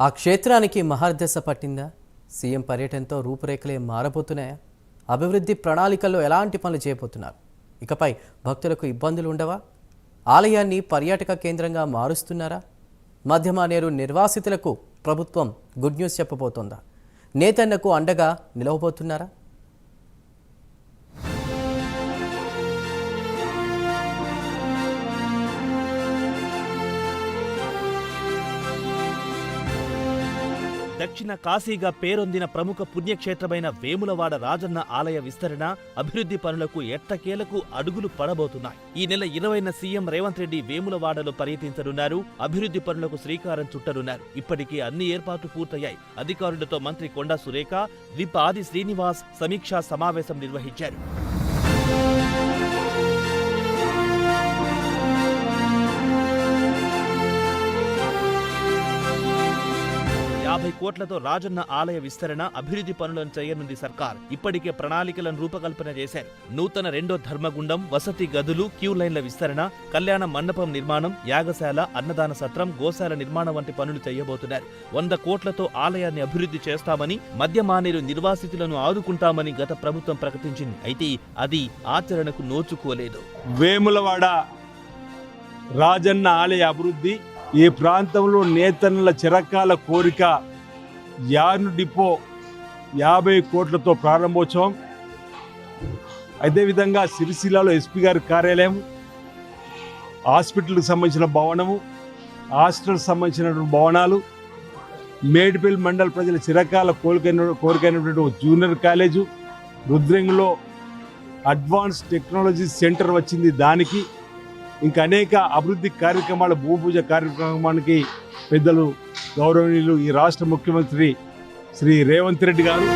ఆ క్షేత్రానికి మహార్దశ పట్టిందా? సీఎం పర్యటనతో రూపురేఖలే మారబోతున్నాయా? అభివృద్ధి ప్రణాళికల్లో ఎలాంటి పనులు చేయబోతున్నారు? ఇకపై భక్తులకు ఇబ్బందులు ఉండవా? ఆలయాన్ని పర్యాటక కేంద్రంగా మారుస్తున్నారా? మధ్యమానేరు నిర్వాసితులకు ప్రభుత్వం గుడ్ న్యూస్ చెప్పబోతోందా? నేతన్నకు అండగా నిలవబోతున్నారా? దక్షిణ కాశీగా పేరొందిన ప్రముఖ పుణ్యక్షేత్రమైన వేములవాడ రాజన్న ఆలయ విస్తరణ అభివృద్ధి పనులకు ఎట్టకేలకు అడుగులు పడబోతున్నాయి. ఈ నెల ఇరవైన సీఎం రేవంత్ రెడ్డి వేములవాడలో పర్యటించనున్నారు. అభివృద్ధి పనులకు శ్రీకారం చుట్టనున్నారు. ఇప్పటికే అన్ని ఏర్పాట్లు పూర్తయ్యాయి. అధికారులతో మంత్రి కొండా సురేఖ విప్ ఆది శ్రీనివాస్ సమీక్షా సమావేశం నిర్వహించారు. యాభై కోట్లతో రాజన్న ఆలయ విస్తరణ అభివృద్ధి పనులను చేయనుంది సర్కార్. ఇప్పటికే ప్రణాళికలను రూపకల్పన చేశారు. నూతన రెండో ధర్మగుండం వసతి గదులు క్యూ లైన్ల విస్తరణ కళ్యాణ మండపం నిర్మాణం యాగశాల అన్నదాన సత్రం గోశాల నిర్మాణం వంటి పనులు చేయబోతున్నారు. వంద కోట్లతో ఆలయాన్ని అభివృద్ధి చేస్తామని మద్యమానేరు నిర్వాసితులను ఆదుకుంటామని గత ప్రభుత్వం ప్రకటించింది. అయితే అది ఆచరణకు నోచుకోలేదు. వేములవాడ రాజన్న ఆలయ అభివృద్ధి ఈ ప్రాంతంలో నేతన్నల చిరకాల కోరిక యార్న్ డిపో యాభై కోట్లతో ప్రారంభోత్సవం. అదేవిధంగా సిరిసిల్లలో ఎస్పీ గారి కార్యాలయం హాస్పిటల్కి సంబంధించిన భవనము హాస్టల్కి సంబంధించిన భవనాలు మేడిపల్లి మండల ప్రజల చిరకాల కోరికైన కోరికైనటువంటి జూనియర్ కాలేజు రుద్రంగిలో అడ్వాన్స్ టెక్నాలజీ సెంటర్ వచ్చింది దానికి. ఇంకా అనేక అభివృద్ధి కార్యక్రమాల భూపూజ కార్యక్రమానికి పెద్దలు గౌరవనీయులు ఈ రాష్ట్ర ముఖ్యమంత్రి శ్రీ రేవంత్ రెడ్డి గారు.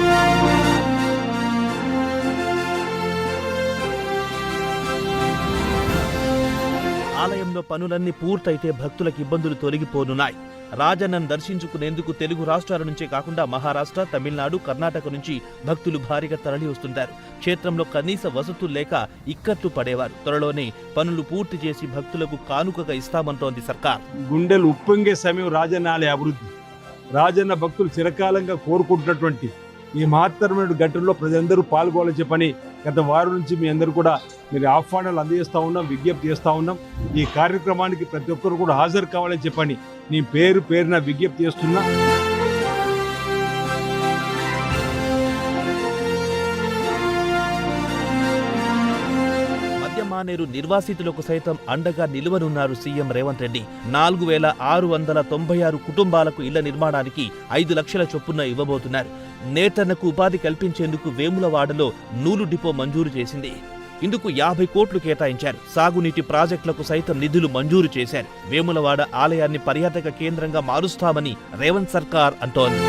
ఆలయంలో పనులన్నీ పూర్తయితే భక్తులకు ఇబ్బందులు తొలగిపోనున్నాయి. రాజన్నను దర్శించుకునేందుకు తెలుగు రాష్ట్రాల నుంచే కాకుండా మహారాష్ట్ర తమిళనాడు కర్ణాటక నుంచి భక్తులు భారీగా తరలి వస్తుంటారు. క్షేత్రంలో కనీస వసతులు లేక ఇక్కట్లు పడేవారు. త్వరలోనే పనులు పూర్తి చేసి భక్తులకు కానుకగా ఇస్తామంటోంది సర్కార్. గుండెలు ఉప్పొంగే సమయం రాజన్న ఆలయ అభివృద్ధి. రాజన్న భక్తులు చిరకాలంగా కోరుకుంటున్నటువంటి ఈ మహత్తరమైన ఘటనలో ప్రజలందరూ పాల్గొనాలని చెప్పని గత వారం నుంచి మీ అందరూ కూడా మీరు ఆహ్వానాలు అందజేస్తూ ఉన్నాం విజ్ఞప్తి చేస్తూ ఉన్నాం. ఈ కార్యక్రమానికి ప్రతి ఒక్కరు కూడా హాజరు కావాలని చెప్పని నీ పేరు పేరున విజ్ఞప్తి చేస్తున్నా. మద్యమానేరు నిర్వాసితులకు సైతం అండగా నిలువనున్నారు సీఎం రేవంత్ రెడ్డి. నాలుగు వేల ఆరు వందల తొంభై ఆరు కుటుంబాలకు ఇళ్ళ నిర్మాణానికి ఐదు లక్షల చొప్పున ఇవ్వబోతున్నారు. నేతన్నకు ఉపాధి కల్పించేందుకు వేములవాడలో నూలు డిపో మంజూరు చేసింది. ఇందుకు యాభై కోట్లు కేటాయించారు. సాగునీటి ప్రాజెక్టులకు సైతం నిధులు మంజూరు చేశారు. వేములవాడ ఆలయాన్ని పర్యాటక కేంద్రంగా మారుస్తామని రేవంత్ సర్కార్ అంటోంది.